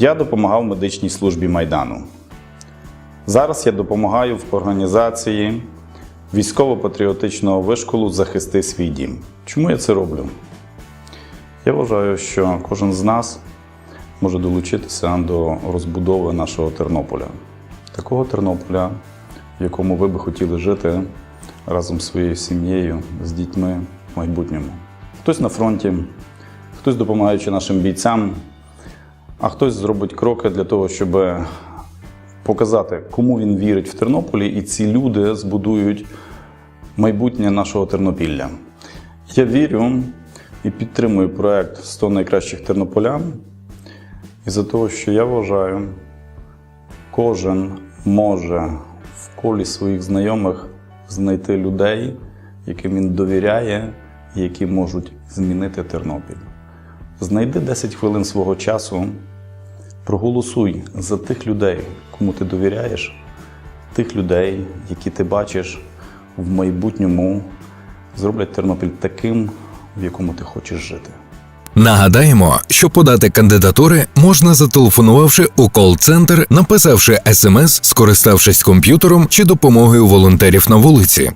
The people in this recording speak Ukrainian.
Я допомагав медичній службі Майдану. Зараз я допомагаю в організації військово-патріотичного вишколу Захисти свій дім. Чому я це роблю? Я вважаю, що кожен з нас може долучитися до розбудови нашого Тернополя. Такого Тернополя, в якому ви би хотіли жити разом з своєю сім'єю, з дітьми в майбутньому. Хтось на фронті, хтось допомагаючи нашим бійцям, а хтось зробить кроки для того, щоб показати, кому він вірить в Тернополі, і ці люди збудують майбутнє нашого Тернопілля. Я вірю і підтримую проект «100 найкращих тернополян. Із-за того, що я вважаю, кожен може в колі своїх знайомих знайти людей, яким він довіряє які можуть змінити Тернопіль. Знайди 10 хвилин свого часу, проголосуй за тих людей, кому ти довіряєш, тих людей, які ти бачиш в майбутньому, зроблять Тернопіль таким, в якому ти хочеш жити. Нагадаємо, що подати кандидатури можна зателефонувавши у кол-центр, написавши смс, скориставшись комп'ютером чи допомогою волонтерів на вулиці.